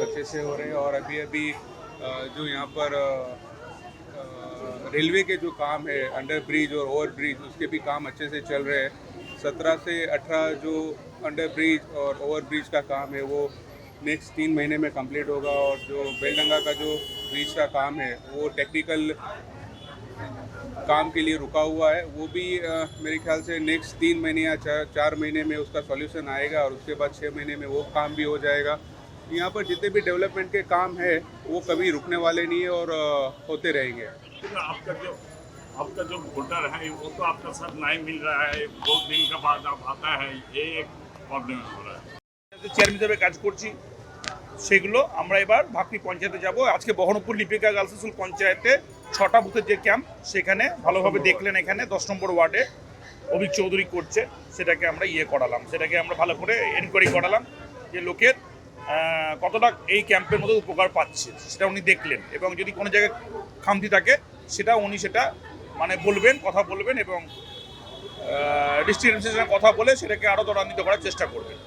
अच्छे से हो रहे हैं और अभी अभी जो यहाँ पर रेलवे के जो काम है अंडर ब्रिज और ओवर ब्रिज उसके भी काम अच्छे से चल रहे हैं। सत्रह से अठारह जो अंडर ब्रिज और ओवर ब्रिज का काम है वो नेक्स्ट तीन महीने में कंप्लीट होगा और जो बेलडंगा का जो ब्रिज का काम है वो टेक्निकल काम के लिए रुका हुआ है। वो भी अ, मेरे ख्याल से नेक्स्ट तीन महीने या चार चार महीने में उसका सॉल्यूशन आएगा और उसके बाद छः महीने में वो काम भी हो जाएगा। यहाँ पर जितने भी डेवलपमेंट के काम है वो कभी रुकने वाले नहीं है और अ, होते रहेंगे तो आपका जो आपका जो वोटर है वो तो आपका साथ नहीं मिल रहा है बहुत दिन के बाद आप आता है ये एक प्रॉब्लम हो रहा है চেয়ারম্যান হিসেবে কাজ করছি সেগুলো আমরা এবার ভাকরি পঞ্চায়েতে যাব আজকে বহরমপুর লিপিকা গার্লস স্কুল পঞ্চায়েতে ছটা বুথের যে ক্যাম্প সেখানে ভালোভাবে দেখলেন এখানে দশ নম্বর ওয়ার্ডে অভিক চৌধুরী করছে সেটাকে আমরা ইয়ে করালাম সেটাকে আমরা ভালো করে এনকোয়ারি করালাম যে লোকের আহ, কতটা এই ক্যাম্পের মধ্যে উপকার পাচ্ছে সেটা উনি দেখলেন এবং যদি কোনো জায়গায় খামতি থাকে, সেটা উনি সেটা মানে বলবেন, কথা বলবেন এবং ডিস্ট্রিক্ট কথা বলে সেটাকে আরও ত্বরান্বিত করার চেষ্টা করবেন।